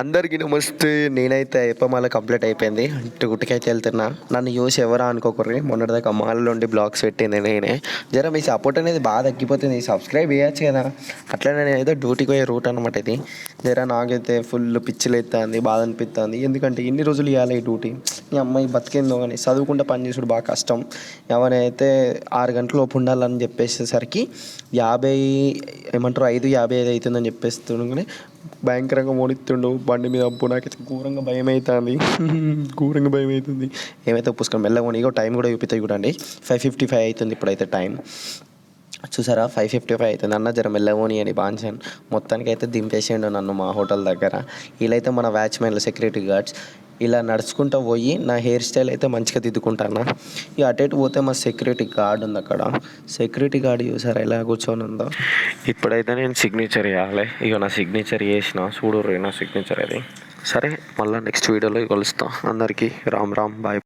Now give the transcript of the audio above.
అందరికీ నమస్తే. నేనైతే అయిపోయి కంప్లీట్ అయిపోయింది. గుట్టుకైతే వెళ్తున్నా. నన్ను చూసి ఎవరా అనుకోకర్రి? మొన్నటిదాకా మాలలో ఉండి బ్లాగ్స్ పెట్టింది నేనే. జర మీ సపోర్ట్ అనేది బాగా తగ్గిపోతుంది. సబ్స్క్రైబ్ చేయొచ్చు కదా. అట్లనే నేను ఏదో డ్యూటీకి పోయే రూట్ అనమాట ఇది. జర నాకైతే ఫుల్ పిచ్చిలు ఎత్తుంది బాధ అనిపిస్తుంది ఎందుకంటే ఇన్ని రోజులు ఇవ్వాలి ఈ డ్యూటీ ఈ అమ్మాయి బతికిందో కానీ చదువుకుంటే పని చేసుడు బాగా కష్టం. ఎవరైతే ఆరు గంటల లోపు ఉండాలని చెప్పేసేసరికి యాభై ఏమంటారు ఐదు యాభై ఐదు అవుతుందని చెప్పేస్తుండగానే భయంకరంగా మోడిస్తుండు. బండి మీద అప్పు నాకైతే ఘోరంగా భయం అవుతుంది ఘోరంగా భయం అవుతుంది ఏమైతే పుస్తకం మెల్లగా ఇగో టైం కూడా చూపిస్తాయి చూడండి. ఫైవ్ ఫిఫ్టీ ఫైవ్ అవుతుంది ఇప్పుడైతే టైం. చూసారా? ఫైవ్ ఫిఫ్టీ ఫైవ్ అవుతుంది అన్న జర మెల్లగోని అని బాన్సన్ మొత్తానికి అయితే దింపేసిండు నన్ను మా హోటల్ దగ్గర. వీళ్ళైతే మన వాచ్మెన్లు సెక్యూరిటీ గార్డ్స్. ఇలా నడుచుకుంటూ పోయి నా హెయిర్ స్టైల్ అయితే మంచిగా దిద్దుకుంటాను ఇక అటు ఇటు పోతే మా సెక్యూరిటీ గార్డ్ ఉంది అక్కడ. సెక్యూరిటీ గార్డ్ చూసారా ఎలా కూర్చొని ఉందో ఇప్పుడైతే నేను సిగ్నేచర్ చేయాలి ఇక నా సిగ్నేచర్ చేసిన. చూడు నా సిగ్నేచర్ అది. సరే మళ్ళీ నెక్స్ట్ వీడియోలో కలుస్తాం. అందరికీ రామ్ రామ్ బాయ్